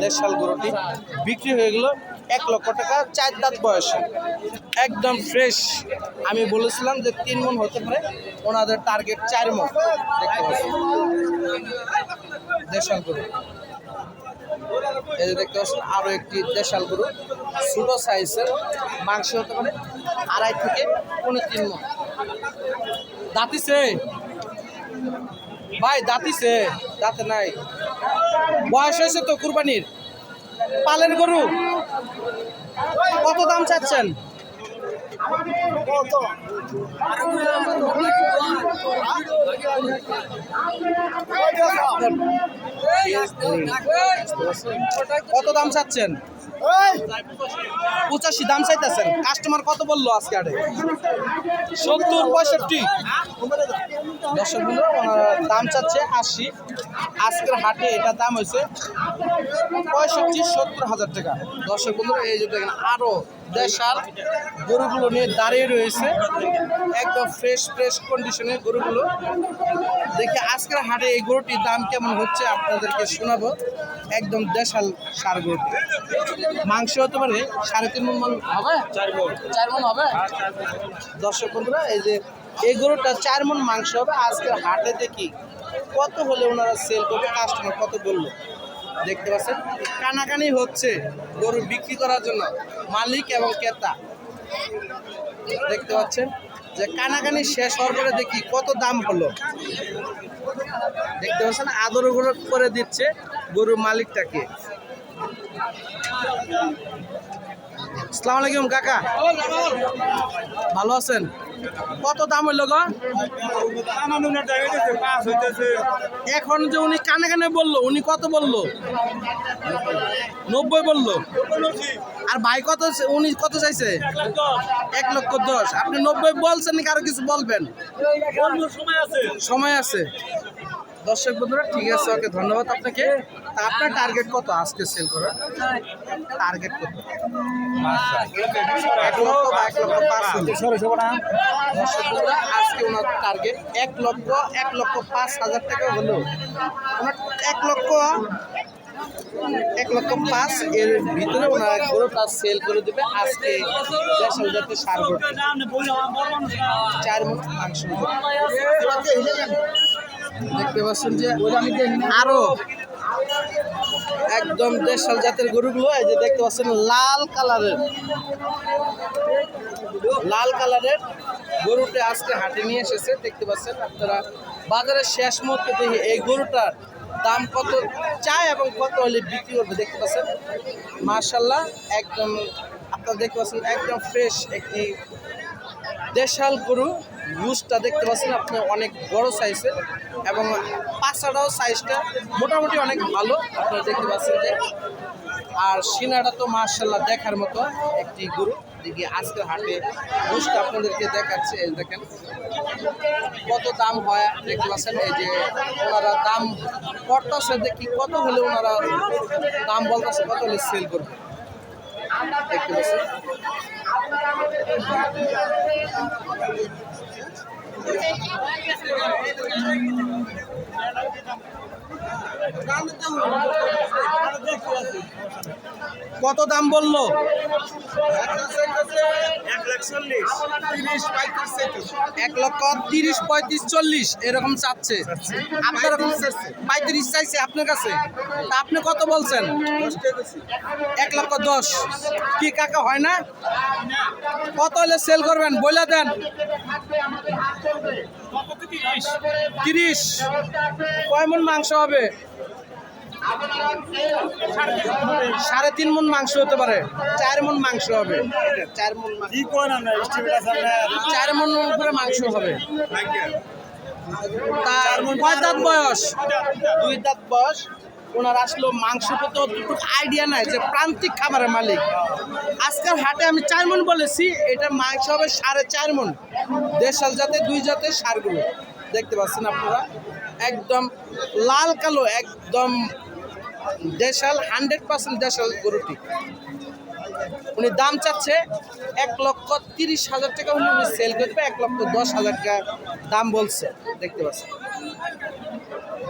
দেড়শাল গরুটি বিক্রি হয়ে গেল এক লক্ষ টাকা, চার দাঁত বয়সে। একদম ফ্রেশ আমি বলেছিলাম যে তিন মন হতে পারে, ওনাদের টার্গেট চার মন। দেখতে পাচ্ছি দেশাল গরু। এই যে দেখতে পাচ্ছেন, আরও একটি দেশাল গরু। ছোট সাইজের, মাংস হতে পারে আড়াই থেকে পনেরো তিন মন। দাঁতিছে ভাই দাঁতিছে দাঁতে নাই। বয়স হয়েছে তো কুরবানির। পালের গরু। কত দাম চাচ্ছেন? কত দাম চাচ্ছেন? পঁচাশি দাম চাইতেছেন। কাস্টমার কত বলল আজকে আরে সত্তর পঁয়ষট্টি। দর্শক বন্ধু দাম চাচ্ছে আশি। আজকের হাটে এটা দাম হয়েছে পঁয়ষট্টি, সত্তর হাজার টাকা। দর্শক বন্ধু, এই যে দেখেন, আরও দেশাল গরুগুলো নিয়ে দাঁড়িয়ে রয়েছে। একদম ফ্রেশ ফ্রেশ কন্ডিশনের গরুগুলো। দেখে আজকের হাটে এই গরুটির দাম কেমন হচ্ছে আপনাদেরকে শোনাবো। একদম দেশাল সার গরুটি মাংস হতে পারে সাড়ে তিন মন মন হবে? চার মন হবে? দর্শক বন্ধুরা এই যে এই গরুটা চার মন মাংস হবে। আজকে হাটে দেখি কত হলে ওনারা সেল করবে কাস্টমার কত বলল? দেখতে পাচ্ছেন? কানাকানি হচ্ছে গরু বিক্রি করার জন্য মালিক এবং ক্রেতা। দেখতে পাচ্ছেন যে কানাকানি শেষ হওয়ার পরে দেখি কত দাম হলো। দেখতে পাচ্ছেন আদর করে দিচ্ছে গরুর মালিকটাকে। আসসালামু আলাইকুম কাকা। ভালো আছেন? কত দাম হইল গো? এখন যে উনি কানে কানে বলল, উনি কত বলল? নব্বই বলল। আর ভাই কত উনি কত চাইছে? এক লক্ষ দশ। আপনি নব্বই বলছেন নাকি কিছু বলবেন? সময় আছে। দর্শক বন্ধুরা, ঠিক আছে, ওকে ধন্যবাদ আপনাকে। তা আপনার টার্গেট কত আজকে সেল করার? টার্গেট কত? এক লক্ষ বা এক লক্ষ পাঁচ। আজকে ওনার টার্গেট এক লক্ষ এক লক্ষ পাঁচ হাজার টাকা হলো। ওনার এক লক্ষ এক লক্ষ পাঁচ এর ভিতরে ওনারা গরুটা সেল করে দেবে আজকে দেশাল জাতের সার চার মুঠ মাংস। দেখতে পাচ্ছেন যে আরও একদম দেশাল জাতের গরুগুলো, এই যে দেখতে পাচ্ছেন লাল কালারের। লাল কালারের গরুটা আজকে হাটে নিয়ে এসেছে, দেখতে পাচ্ছেন আপনারা বাজারের শেষ মুহূর্তে দেখি এই গরুটার দাম কত চায় এবং কত হলে বিক্রি করবে, দেখতে পাচ্ছেন। মার্শাল্লাহ একদম আপনারা দেখতে পাচ্ছেন একদম ফ্রেশ একটি দেশাল গরু। গুসটা দেখতে পাচ্ছেন আপনি অনেক বড় সাইজের এবং পাঁচাটাও সাইজটা মোটামুটি অনেক ভালো। আপনারা দেখতে পাচ্ছেন যে আর সিনাটা তো মার্শাল্লাহ দেখার মতো একটি গরু। দেখি আজকের হাটে গুসটা আপনাদেরকে দেখাচ্ছে, এই দেখেন। কত দাম হয়, দেখতে পাচ্ছেন এই যে ওনারা দাম করতেছে দেখি কত হলে ওনারা দাম বলতেছে, কত হলে সেল করবে। দেখতে পাচ্ছেন। Thank you. কত দাম বলল? এক লক্ষ তিরিশ, পঁয়ত্রিশ, চল্লিশ, এরকম চাচ্ছে। আপনার পঁয়ত্রিশ চাইছে আপনার কাছে? তা আপনি কত বলছেন? এক লক্ষ দশ। কি কাকা হয় না? কত হলে সেল করবেন? বলে দেন। তিরিশ। কয় মন মাংস হবে? সাড়ে তিন মন মাংস হতে পারে। চার মন মাংস হবে। চার মন। চার মন উপরে মাংস হবে। তার কয় দাঁত বয়স? দুই দাঁত বয়স। ওনার আসলো মাংস কত অতটুকু আইডিয়া নাই যে প্রান্তিক খাবারের মালিক। আজকাল হাটে আমি চার মন বলেছি এটা মাংস হবে সাড়ে চার মন দেশাল জাতে দুই জাতের সারগুলো। দেখতে পাচ্ছেন আপনারা? একদম লাল কালো একদম দেশাল, হান্ড্রেড পার্সেন্ট দেশাল গরুটি। উনি দাম চাচ্ছে এক লক্ষ তিরিশ হাজার টাকা। উনি সেল করতে এক লক্ষ দশ হাজার টাকা দাম বলছে। দেখতে পাচ্ছেন।